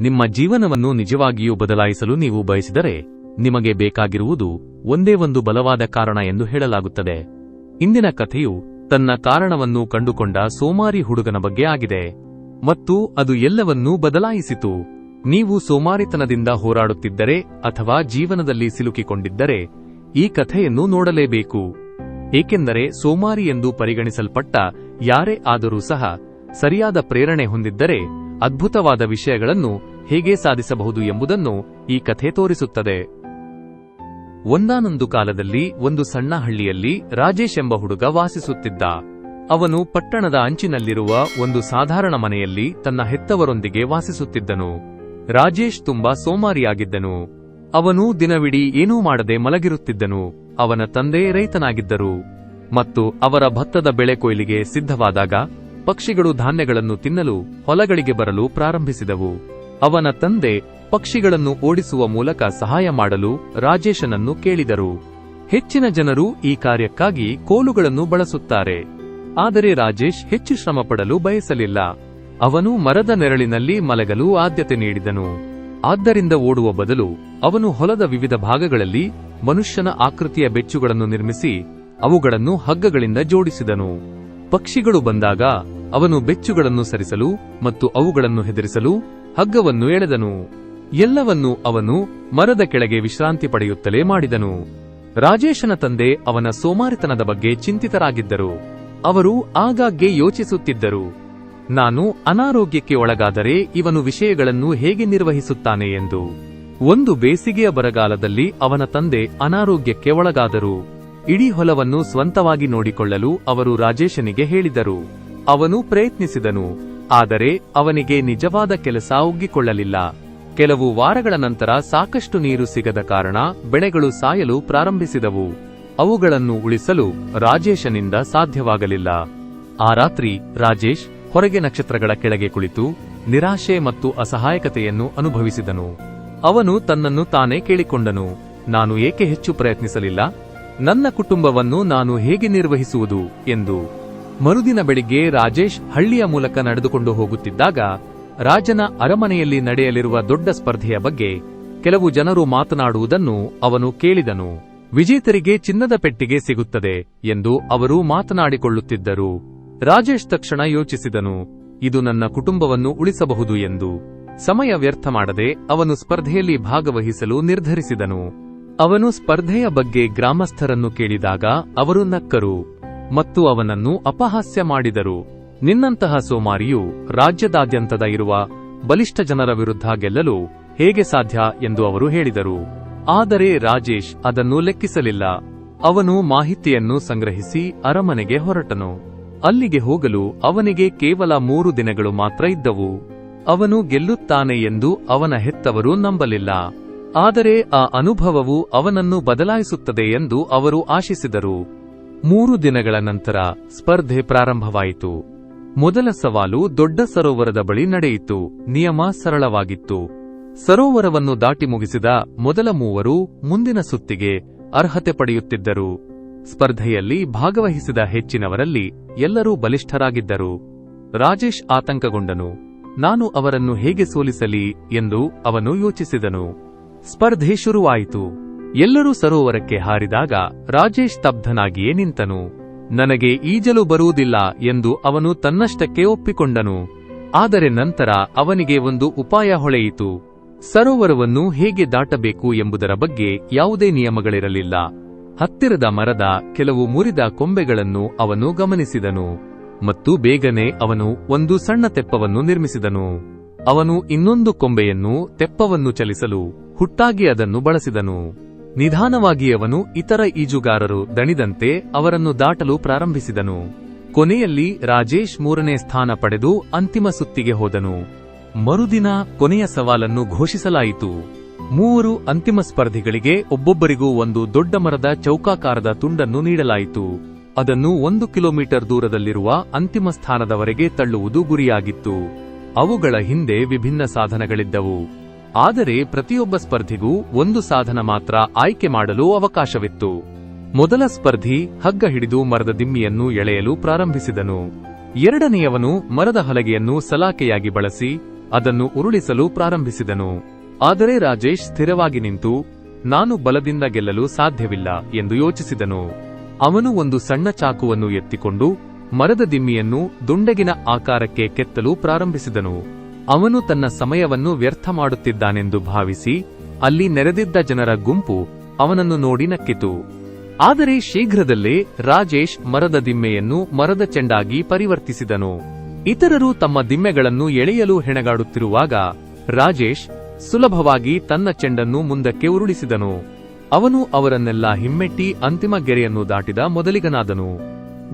ನಿಮ್ಮ ಜೀವನವನ್ನು ನಿಜವಾಗಿಯೂ ಬದಲಾಯಿಸಲು ನೀವು ಬಯಸಿದರೆ ನಿಮಗೆ ಬೇಕಾಗಿರುವುದು ಒಂದೇ ಒಂದು ಬಲವಾದ ಕಾರಣ ಎಂದು ಹೇಳಲಾಗುತ್ತದೆ. ಇಂದಿನ ಕಥೆಯು ತನ್ನ ಕಾರಣವನ್ನು ಕಂಡುಕೊಂಡ ಸೋಮಾರಿ ಹುಡುಗನ ಬಗ್ಗೆ ಆಗಿದೆ. ಮತ್ತು ಅದು ಎಲ್ಲವನ್ನೂ ಬದಲಾಯಿಸಿತು. ನೀವು ಸೋಮಾರಿತನದಿಂದ ಹೋರಾಡುತ್ತಿದ್ದರೆ ಅಥವಾ ಜೀವನದಲ್ಲಿ ಸಿಲುಕಿಕೊಂಡಿದ್ದರೆ ಈ ಕಥೆಯನ್ನು ನೋಡಲೇಬೇಕು. ಏಕೆಂದರೆ ಸೋಮಾರಿ ಎಂದು ಪರಿಗಣಿಸಲ್ಪಟ್ಟ ಯಾರೇ ಆದರೂ ಸಹ ಸರಿಯಾದ ಪ್ರೇರಣೆ ಹೊಂದಿದ್ದರೆ ಅದ್ಭುತವಾದ ವಿಷಯಗಳನ್ನು ಹೇಗೆ ಸಾಧಿಸಬಹುದು ಎಂಬುದನ್ನು ಈ ಕಥೆ ತೋರಿಸುತ್ತದೆ. ಒಂದಾನೊಂದು ಕಾಲದಲ್ಲಿ ಒಂದು ಸಣ್ಣ ಹಳ್ಳಿಯಲ್ಲಿ ರಾಜೇಶ್ ಎಂಬ ಹುಡುಗ ವಾಸಿಸುತ್ತಿದ್ದ. ಅವನು ಪಟ್ಟಣದ ಅಂಚಿನಲ್ಲಿರುವ ಒಂದು ಸಾಧಾರಣ ಮನೆಯಲ್ಲಿ ತನ್ನ ಹೆತ್ತವರೊಂದಿಗೆ ವಾಸಿಸುತ್ತಿದ್ದನು. ರಾಜೇಶ್ ತುಂಬಾ ಸೋಮಾರಿಯಾಗಿದ್ದನು. ಅವನು ದಿನವಿಡೀ ಏನೂ ಮಾಡದೆ ಮಲಗಿರುತ್ತಿದ್ದನು. ಅವನ ತಂದೆ ರೈತನಾಗಿದ್ದರು. ಮತ್ತು ಅವರ ಭತ್ತದ ಬೆಳೆ ಕೊಯ್ಲಿಗೆ ಸಿದ್ಧವಾದಾಗ ಪಕ್ಷಿಗಳು ಧಾನ್ಯಗಳನ್ನು ತಿನ್ನಲು ಹೊಲಗಳಿಗೆ ಬರಲು ಪ್ರಾರಂಭಿಸಿದವು. ಅವನ ತಂದೆ ಪಕ್ಷಿಗಳನ್ನು ಓಡಿಸುವ ಮೂಲಕ ಸಹಾಯ ಮಾಡಲು ರಾಜೇಶನನ್ನು ಕೇಳಿದರು. ಹೆಚ್ಚಿನ ಜನರು ಈ ಕಾರ್ಯಕ್ಕಾಗಿ ಕೋಲುಗಳನ್ನು ಬಳಸುತ್ತಾರೆ. ಆದರೆ ರಾಜೇಶ್ ಹೆಚ್ಚು ಶ್ರಮಪಡಲು ಬಯಸಲಿಲ್ಲ. ಅವನು ಮರದ ನೆರಳಿನಲ್ಲಿ ಮಲಗಲು ಆದ್ಯತೆ ನೀಡಿದನು. ಆದ್ದರಿಂದ ಓಡುವ ಬದಲು ಅವನು ಹೊಲದ ವಿವಿಧ ಭಾಗಗಳಲ್ಲಿ ಮನುಷ್ಯನ ಆಕೃತಿಯ ಬೆಚ್ಚುಗಳನ್ನು ನಿರ್ಮಿಸಿ ಅವುಗಳನ್ನು ಹಗ್ಗಗಳಿಂದ ಜೋಡಿಸಿದನು. ಪಕ್ಷಿಗಳು ಬಂದಾಗ ಅವನು ಬೆಚ್ಚುಗಳನ್ನು ಸರಿಸಲು ಮತ್ತು ಅವುಗಳನ್ನು ಹೆದರಿಸಲು ಹಗ್ಗವನ್ನು ಎಳೆದನು. ಎಲ್ಲವನ್ನೂ ಅವನು ಮರದ ಕೆಳಗೆ ವಿಶ್ರಾಂತಿ ಪಡೆಯುತ್ತಲೇ ಮಾಡಿದನು. ರಾಜೇಶನ ತಂದೆ ಅವನ ಸೋಮಾರಿತನದ ಬಗ್ಗೆ ಚಿಂತಿತರಾಗಿದ್ದರು. ಅವರು ಆಗಾಗ್ಗೆ ಯೋಚಿಸುತ್ತಿದ್ದರು. ನಾನು ಅನಾರೋಗ್ಯಕ್ಕೆ ಒಳಗಾದರೆ ಇವನು ವಿಷಯಗಳನ್ನು ಹೇಗೆ ನಿರ್ವಹಿಸುತ್ತಾನೆ ಎಂದು. ಒಂದು ಬೇಸಿಗೆಯ ಬರಗಾಲದಲ್ಲಿ ಅವನ ತಂದೆ ಅನಾರೋಗ್ಯಕ್ಕೆ ಒಳಗಾದರು. ಇಡೀ ಹೊಲವನ್ನು ಸ್ವಂತವಾಗಿ ನೋಡಿಕೊಳ್ಳಲು ಅವರು ರಾಜೇಶನಿಗೆ ಹೇಳಿದರು. ಅವನು ಪ್ರಯತ್ನಿಸಿದನು, ಆದರೆ ಅವನಿಗೆ ನಿಜವಾದ ಕೆಲಸ ಉಗ್ಗಿಕೊಳ್ಳಲಿಲ್ಲ ಕೆಲವು ವಾರಗಳ ನಂತರ ಸಾಕಷ್ಟು ನೀರು ಸಿಗದ ಕಾರಣ ಬೆಳೆಗಳು ಸಾಯಲು ಪ್ರಾರಂಭಿಸಿದವು. ಅವುಗಳನ್ನು ಉಳಿಸಲು ರಾಜೇಶನಿಂದ ಸಾಧ್ಯವಾಗಲಿಲ್ಲ. ಆ ರಾತ್ರಿ ರಾಜೇಶ್ ಹೊರಗೆ ನಕ್ಷತ್ರಗಳ ಕೆಳಗೆ ಕುಳಿತು ನಿರಾಶೆ ಮತ್ತು ಅಸಹಾಯಕತೆಯನ್ನು ಅನುಭವಿಸಿದನು. ಅವನು ತನ್ನನ್ನು ತಾನೇ ಕೇಳಿಕೊಂಡನು. ನಾನು ಏಕೆ ಹೆಚ್ಚು ಪ್ರಯತ್ನಿಸಲಿಲ್ಲ? ನನ್ನ ಕುಟುಂಬವನ್ನು ನಾನು ಹೇಗೆ ನಿರ್ವಹಿಸುವುದು ಎಂದು. ಮರುದಿನ ಬೆಳಿಗ್ಗೆ ರಾಜೇಶ್ ಹಳ್ಳಿಯ ಮೂಲಕ ನಡೆದುಕೊಂಡು ಹೋಗುತ್ತಿದ್ದಾಗ, ರಾಜನ ಅರಮನೆಯಲ್ಲಿ ನಡೆಯಲಿರುವ ದೊಡ್ಡ ಸ್ಪರ್ಧೆಯ ಬಗ್ಗೆ ಕೆಲವು ಜನರು ಮಾತನಾಡುವುದನ್ನು ಅವನು ಕೇಳಿದನು. ವಿಜೇತರಿಗೆ ಚಿನ್ನದ ಪೆಟ್ಟಿಗೆ ಸಿಗುತ್ತದೆ ಎಂದು ಅವರು ಮಾತನಾಡಿಕೊಳ್ಳುತ್ತಿದ್ದರು. ರಾಜೇಶ್ ತಕ್ಷಣ ಯೋಚಿಸಿದನು, ಇದು ನನ್ನ ಕುಟುಂಬವನ್ನು ಉಳಿಸಬಹುದು ಎಂದು. ಸಮಯ ವ್ಯರ್ಥ ಮಾಡದೆ ಅವನು ಸ್ಪರ್ಧೆಯಲ್ಲಿ ಭಾಗವಹಿಸಲು ನಿರ್ಧರಿಸಿದನು. ಅವನು ಸ್ಪರ್ಧೆಯ ಬಗ್ಗೆ ಗ್ರಾಮಸ್ಥರನ್ನು ಕೇಳಿದಾಗ ಅವರು ನಕ್ಕರು ಮತ್ತು ಅವನನ್ನು ಅಪಹಾಸ್ಯ ಮಾಡಿದರು. ನಿನ್ನಂತಹ ಸೋಮಾರಿಯು ರಾಜ್ಯದಾದ್ಯಂತದ ಇರುವ ಬಲಿಷ್ಠ ಜನರ ವಿರುದ್ಧ ಗೆಲ್ಲಲು ಹೇಗೆ ಸಾಧ್ಯ ಎಂದು ಅವರು ಹೇಳಿದರು. ಆದರೆ ರಾಜೇಶ್ ಅದನ್ನು ಲೆಕ್ಕಿಸಲಿಲ್ಲ. ಅವನು ಮಾಹಿತಿಯನ್ನು ಸಂಗ್ರಹಿಸಿ ಅರಮನೆಗೆ ಹೊರಟನು. ಅಲ್ಲಿಗೆ ಹೋಗಲು ಅವನಿಗೆ ಕೇವಲ ಮೂರು ದಿನಗಳು ಮಾತ್ರ ಇದ್ದವು. ಅವನು ಗೆಲ್ಲುತ್ತಾನೆ ಎಂದು ಅವನ ಹೆತ್ತವರು ನಂಬಲಿಲ್ಲ. ಆದರೆ ಆ ಅನುಭವವು ಅವನನ್ನು ಬದಲಾಯಿಸುತ್ತದೆ ಎಂದು ಅವರು ಆಶಿಸಿದರು. ಮೂರು ದಿನಗಳ ನಂತರ ಸ್ಪರ್ಧೆ ಪ್ರಾರಂಭವಾಯಿತು. ಮೊದಲ ಸವಾಲು ದೊಡ್ಡ ಸರೋವರದ ಬಳಿ ನಡೆಯಿತು. ನಿಯಮ ಸರಳವಾಗಿತ್ತು. ಸರೋವರವನ್ನು ದಾಟಿ ಮುಗಿಸಿದ ಮೊದಲ ಮೂವರು ಮುಂದಿನ ಸುತ್ತಿಗೆ ಅರ್ಹತೆ ಪಡೆಯುತ್ತಿದ್ದರು. ಸ್ಪರ್ಧೆಯಲ್ಲಿ ಭಾಗವಹಿಸಿದ ಹೆಚ್ಚಿನವರಲ್ಲಿ ಎಲ್ಲರೂ ಬಲಿಷ್ಠರಾಗಿದ್ದರು. ರಾಜೇಶ್ ಆತಂಕಗೊಂಡನು. ನಾನು ಅವರನ್ನು ಹೇಗೆ ಸೋಲಿಸಲಿ ಎಂದು ಅವನು ಯೋಚಿಸಿದನು. ಸ್ಪರ್ಧೆ ಶುರುವಾಯಿತು. ಎಲ್ಲರೂ ಸರೋವರಕ್ಕೆ ಹಾರಿದಾಗ ರಾಜೇಶ್ ಸ್ತಬ್ಧನಾಗಿಯೇ ನಿಂತನು. ನನಗೆ ಈಜಲು ಬರುವುದಿಲ್ಲ ಎಂದು ಅವನು ತನ್ನಷ್ಟಕ್ಕೆ ಒಪ್ಪಿಕೊಂಡನು. ಆದರೆ ನಂತರ ಅವನಿಗೆ ಒಂದು ಉಪಾಯ ಹೊಳೆಯಿತು. ಸರೋವರವನ್ನು ಹೇಗೆ ದಾಟಬೇಕು ಎಂಬುದರ ಬಗ್ಗೆ ಯಾವುದೇ ನಿಯಮಗಳಿರಲಿಲ್ಲ. ಹತ್ತಿರದ ಮರದ ಕೆಲವು ಮುರಿದ ಕೊಂಬೆಗಳನ್ನು ಅವನು ಗಮನಿಸಿದನು. ಮತ್ತು ಬೇಗನೆ ಅವನು ಒಂದು ಸಣ್ಣ ತೆಪ್ಪವನ್ನು ನಿರ್ಮಿಸಿದನು. ಅವನು ಇನ್ನೊಂದು ಕೊಂಬೆಯನ್ನು ತೆಪ್ಪವನ್ನು ಚಲಿಸಲು ಹುಟ್ಟಾಗಿ ಅದನ್ನು ಬಳಸಿದನು. ನಿಧಾನವಾಗಿ ಅವನು ಇತರ ಈಜುಗಾರರು ದಣಿದಂತೆ ಅವರನ್ನು ದಾಟಲು ಪ್ರಾರಂಭಿಸಿದನು. ಕೊನೆಯಲ್ಲಿ ರಾಜೇಶ್ ಮೂರನೇ ಸ್ಥಾನ ಪಡೆದು ಅಂತಿಮ ಸುತ್ತಿಗೆ ಹೋದನು. ಮರುದಿನ ಕೊನೆಯ ಸವಾಲನ್ನು ಘೋಷಿಸಲಾಯಿತು. ಮೂವರು ಅಂತಿಮ ಸ್ಪರ್ಧಿಗಳಿಗೆ ಒಬ್ಬೊಬ್ಬರಿಗೂ ಒಂದು ದೊಡ್ಡ ಮರದ ಚೌಕಾಕಾರದ ತುಂಡನ್ನು ನೀಡಲಾಯಿತು. ಅದನ್ನು ಒಂದು ಕಿಲೋಮೀಟರ್ ದೂರದಲ್ಲಿರುವ ಅಂತಿಮ ಸ್ಥಾನದವರೆಗೆ ತಳ್ಳುವುದು ಗುರಿಯಾಗಿತ್ತು. ಅವುಗಳ ಹಿಂದೆ ವಿಭಿನ್ನ ಸಾಧನಗಳಿದ್ದವು. ಆದರೆ ಪ್ರತಿಯೊಬ್ಬ ಸ್ಪರ್ಧಿಗೂ ಒಂದು ಸಾಧನ ಮಾತ್ರ ಆಯ್ಕೆ ಮಾಡಲು ಅವಕಾಶವಿತ್ತು. ಮೊದಲ ಸ್ಪರ್ಧಿ ಹಗ್ಗ ಹಿಡಿದು ಮರದ ದಿಮ್ಮಿಯನ್ನು ಎಳೆಯಲು ಪ್ರಾರಂಭಿಸಿದನು. ಎರಡನೆಯವನು ಮರದ ಹಲಗೆಯನ್ನು ಸಲಾಕೆಯಾಗಿ ಬಳಸಿ ಅದನ್ನು ಉರುಳಿಸಲು ಪ್ರಾರಂಭಿಸಿದನು. ಆದರೆ ರಾಜೇಶ್ ಸ್ಥಿರವಾಗಿ ನಿಂತು, ನಾನು ಬಲದಿಂದ ಗೆಲ್ಲಲು ಸಾಧ್ಯವಿಲ್ಲ ಎಂದು ಯೋಚಿಸಿದನು. ಅವನು ಒಂದು ಸಣ್ಣ ಚಾಕುವನ್ನು ಎತ್ತಿಕೊಂಡು ಮರದ ದಿಮ್ಮಿಯನ್ನು ದುಂಡಗಿನ ಆಕಾರಕ್ಕೆ ಕೆತ್ತಲು ಪ್ರಾರಂಭಿಸಿದನು. ಅವನು ತನ್ನ ಸಮಯವನ್ನು ವ್ಯರ್ಥ ಮಾಡುತ್ತಿದ್ದಾನೆಂದು ಭಾವಿಸಿ ಅಲ್ಲಿ ನೆರೆದಿದ್ದ ಜನರ ಗುಂಪು ಅವನನ್ನು ನೋಡಿ ನಕ್ಕಿತು. ಆದರೆ ಶೀಘ್ರದಲ್ಲೇ ರಾಜೇಶ್ ಮರದ ದಿಮ್ಮೆಯನ್ನು ಮರದ ಚೆಂಡಾಗಿ ಪರಿವರ್ತಿಸಿದನು. ಇತರರು ತಮ್ಮ ದಿಮ್ಮೆಗಳನ್ನು ಎಳೆಯಲು ಹೆಣಗಾಡುತ್ತಿರುವಾಗ ರಾಜೇಶ್ ಸುಲಭವಾಗಿ ತನ್ನ ಚೆಂಡನ್ನು ಮುಂದಕ್ಕೆ ಉರುಳಿಸಿದನು. ಅವನು ಅವರನ್ನೆಲ್ಲ ಹಿಮ್ಮೆಟ್ಟಿ ಅಂತಿಮ ಗೆರೆಯನ್ನು ದಾಟಿದ ಮೊದಲಿಗನಾದನು.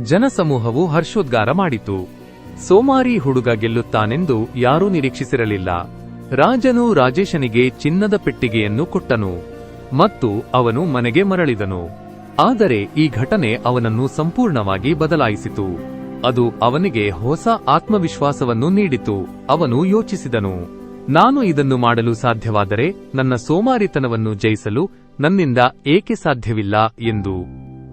ಜನಸಮೂಹವು ಹರ್ಷೋದ್ಗಾರ ಮಾಡಿತು. ಸೋಮಾರಿ ಹುಡುಗ ಗೆಲ್ಲುತ್ತಾನೆಂದು ಯಾರೂ ನಿರೀಕ್ಷಿಸಿರಲಿಲ್ಲ. ರಾಜನು ರಾಜೇಶನಿಗೆ ಚಿನ್ನದ ಪೆಟ್ಟಿಗೆಯನ್ನು ಕೊಟ್ಟನು ಮತ್ತು ಅವನು ಮನೆಗೆ ಮರಳಿದನು. ಆದರೆ ಈ ಘಟನೆ ಅವನನ್ನು ಸಂಪೂರ್ಣವಾಗಿ ಬದಲಾಯಿಸಿತು. ಅದು ಅವನಿಗೆ ಹೊಸ ಆತ್ಮವಿಶ್ವಾಸವನ್ನು ನೀಡಿತು. ಅವನು ಯೋಚಿಸಿದನು, ನಾನು ಇದನ್ನು ಮಾಡಲು ಸಾಧ್ಯವಾದರೆ ನನ್ನ ಸೋಮಾರಿತನವನ್ನು ಜಯಿಸಲು ನನ್ನಿಂದ ಏಕೆ ಸಾಧ್ಯವಿಲ್ಲ? ಎಂದು.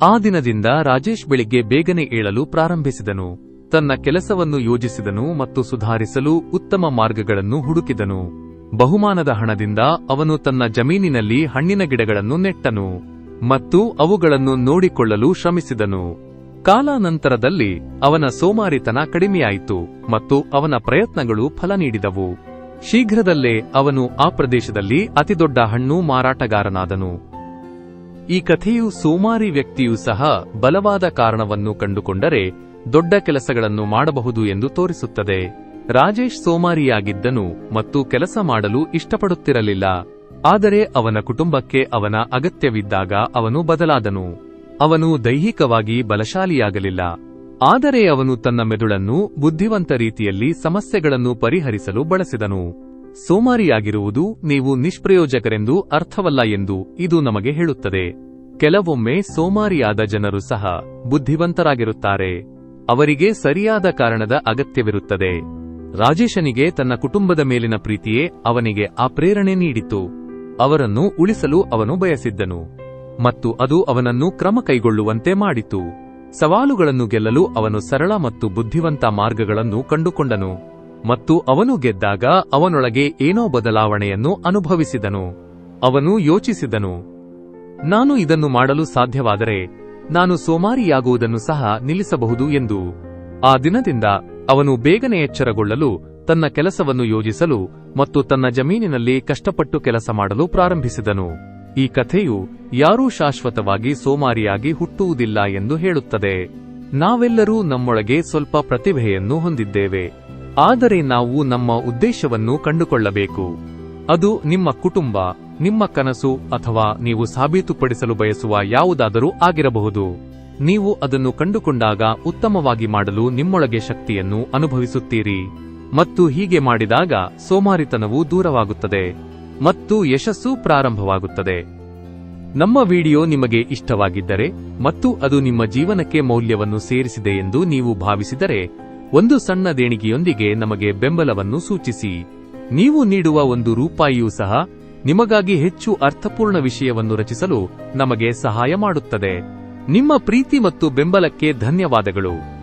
ಆ ದಿನದಿಂದ ರಾಜೇಶ್ ಬೆಳಿಗ್ಗೆ ಬೇಗನೆ ಏಳಲು ಪ್ರಾರಂಭಿಸಿದನು. ತನ್ನ ಕೆಲಸವನ್ನು ಯೋಜಿಸಿದನು ಮತ್ತು ಸುಧಾರಿಸಲು ಉತ್ತಮ ಮಾರ್ಗಗಳನ್ನು ಹುಡುಕಿದನು. ಬಹುಮಾನದ ಹಣದಿಂದ ಅವನು ತನ್ನ ಜಮೀನಿನಲ್ಲಿ ಹಣ್ಣಿನ ಗಿಡಗಳನ್ನು ನೆಟ್ಟನು ಮತ್ತು ಅವುಗಳನ್ನು ನೋಡಿಕೊಳ್ಳಲು ಶ್ರಮಿಸಿದನು. ಕಾಲಾನಂತರದಲ್ಲಿ ಅವನ ಸೋಮಾರಿತನ ಕಡಿಮೆಯಾಯಿತು ಮತ್ತು ಅವನ ಪ್ರಯತ್ನಗಳು ಫಲ ನೀಡಿದವು. ಶೀಘ್ರದಲ್ಲೇ ಅವನು ಆ ಪ್ರದೇಶದಲ್ಲಿ ಅತಿದೊಡ್ಡ ಹಣ್ಣು ಮಾರಾಟಗಾರನಾದನು. ಈ ಕಥೆಯು ಸೋಮಾರಿ ವ್ಯಕ್ತಿಯೂ ಸಹ ಬಲವಾದ ಕಾರಣವನ್ನು ಕಂಡುಕೊಂಡರೆ ದೊಡ್ಡ ಕೆಲಸಗಳನ್ನು ಮಾಡಬಹುದು ಎಂದು ತೋರಿಸುತ್ತದೆ. ರಾಜೇಶ್ ಸೋಮಾರಿಯಾಗಿದ್ದನು ಮತ್ತು ಕೆಲಸ ಮಾಡಲು ಇಷ್ಟಪಡುತ್ತಿರಲಿಲ್ಲ. ಆದರೆ ಅವನ ಕುಟುಂಬಕ್ಕೆ ಅವನ ಅಗತ್ಯವಿದ್ದಾಗ ಅವನು ಬದಲಾದನು. ಅವನು ದೈಹಿಕವಾಗಿ ಬಲಶಾಲಿಯಾಗಲಿಲ್ಲ. ಆದರೆ ಅವನು ತನ್ನ ಮೆದುಳನ್ನು ಬುದ್ಧಿವಂತ ರೀತಿಯಲ್ಲಿ ಸಮಸ್ಯೆಗಳನ್ನು ಪರಿಹರಿಸಲು ಬಳಸಿದನು. ಸೋಮಾರಿಯಾಗಿರುವುದು ನೀವು ನಿಷ್ಪ್ರಯೋಜಕರೆಂದು ಅರ್ಥವಲ್ಲ ಎಂದು ಇದು ನಮಗೆ ಹೇಳುತ್ತದೆ. ಕೆಲವೊಮ್ಮೆ ಸೋಮಾರಿಯಾದ ಜನರು ಸಹ ಬುದ್ಧಿವಂತರಾಗಿರುತ್ತಾರೆ. ಅವರಿಗೆ ಸರಿಯಾದ ಕಾರಣದ ಅಗತ್ಯವಿರುತ್ತದೆ. ರಾಜೇಶನಿಗೆ ತನ್ನ ಕುಟುಂಬದ ಮೇಲಿನ ಪ್ರೀತಿಯೇ ಅವನಿಗೆ ಆ ಪ್ರೇರಣೆ ನೀಡಿತು. ಅವರನ್ನು ಉಳಿಸಲು ಅವನು ಬಯಸಿದ್ದನು. ಮತ್ತು ಅದು ಅವನನ್ನು ಕ್ರಮ ಕೈಗೊಳ್ಳುವಂತೆ ಮಾಡಿತು. ಸವಾಲುಗಳನ್ನು ಗೆಲ್ಲಲು ಅವನು ಸರಳ ಮತ್ತು ಬುದ್ಧಿವಂತ ಮಾರ್ಗಗಳನ್ನು ಕಂಡುಕೊಂಡನು. ಮತ್ತು ಅವನು ಗೆದ್ದಾಗ ಅವನೊಳಗೆ ಏನೋ ಬದಲಾವಣೆಯನ್ನು ಅನುಭವಿಸಿದನು. ಅವನು ಯೋಚಿಸಿದನು. ನಾನು ಇದನ್ನು ಮಾಡಲು ಸಾಧ್ಯವಾದರೆ ನಾನು ಸೋಮಾರಿಯಾಗುವುದನ್ನು ಸಹ ನಿಲ್ಲಿಸಬಹುದು ಎಂದು. ಆ ದಿನದಿಂದ ಅವನು ಬೇಗನೆ ಎಚ್ಚರಗೊಳ್ಳಲು ತನ್ನ ಕೆಲಸವನ್ನು ಯೋಜಿಸಲು ಮತ್ತು ತನ್ನ ಜಮೀನಿನಲ್ಲಿ ಕಷ್ಟಪಟ್ಟು ಕೆಲಸ ಮಾಡಲು ಪ್ರಾರಂಭಿಸಿದನು. ಈ ಕಥೆಯು ಯಾರೂ ಶಾಶ್ವತವಾಗಿ ಸೋಮಾರಿಯಾಗಿ ಹುಟ್ಟುವುದಿಲ್ಲ ಎಂದು ಹೇಳುತ್ತದೆ. ನಾವೆಲ್ಲರೂ ನಮ್ಮೊಳಗೆ ಸ್ವಲ್ಪ ಪ್ರತಿಭೆಯನ್ನು ಹೊಂದಿದ್ದೇವೆ. ಆದರೆ ನಾವು ನಮ್ಮ ಉದ್ದೇಶವನ್ನು ಕಂಡುಕೊಳ್ಳಬೇಕು. ಅದು ನಿಮ್ಮ ಕುಟುಂಬ. ನಿಮ್ಮ ಕನಸು ಅಥವಾ ನೀವು ಸಾಬೀತುಪಡಿಸಲು ಬಯಸುವ ಯಾವುದಾದರೂ ಆಗಿರಬಹುದು. ನೀವು ಅದನ್ನು ಕಂಡುಕೊಂಡಾಗ ಉತ್ತಮವಾಗಿ ಮಾಡಲು ನಿಮ್ಮೊಳಗೆ ಶಕ್ತಿಯನ್ನು ಅನುಭವಿಸುತ್ತೀರಿ. ಮತ್ತು ಹೀಗೆ ಮಾಡಿದಾಗ ಸೋಮಾರಿತನವು ದೂರವಾಗುತ್ತದೆ. ಮತ್ತು ಯಶಸ್ಸು ಪ್ರಾರಂಭವಾಗುತ್ತದೆ. ನಮ್ಮ ವಿಡಿಯೋ ನಿಮಗೆ ಇಷ್ಟವಾಗಿದ್ದರೆ ಮತ್ತು ಅದು ನಿಮ್ಮ ಜೀವನಕ್ಕೆ ಮೌಲ್ಯವನ್ನು ಸೇರಿಸಿದೆ ಎಂದು ನೀವು ಭಾವಿಸಿದರೆ, ಒಂದು ಸಣ್ಣ ದೇಣಿಗೆಯೊಂದಿಗೆ ನಮಗೆ ಬೆಂಬಲವನ್ನು ಸೂಚಿಸಿ. ನೀವು ನೀಡುವ ಒಂದು ರೂಪಾಯಿಯೂ ಸಹ ನಿಮಗಾಗಿ ಹೆಚ್ಚು ಅರ್ಥಪೂರ್ಣ ವಿಷಯವನ್ನು ರಚಿಸಲು ನಮಗೆ ಸಹಾಯ ಮಾಡುತ್ತದೆ. ನಿಮ್ಮ ಪ್ರೀತಿ ಮತ್ತು ಬೆಂಬಲಕ್ಕೆ ಧನ್ಯವಾದಗಳು.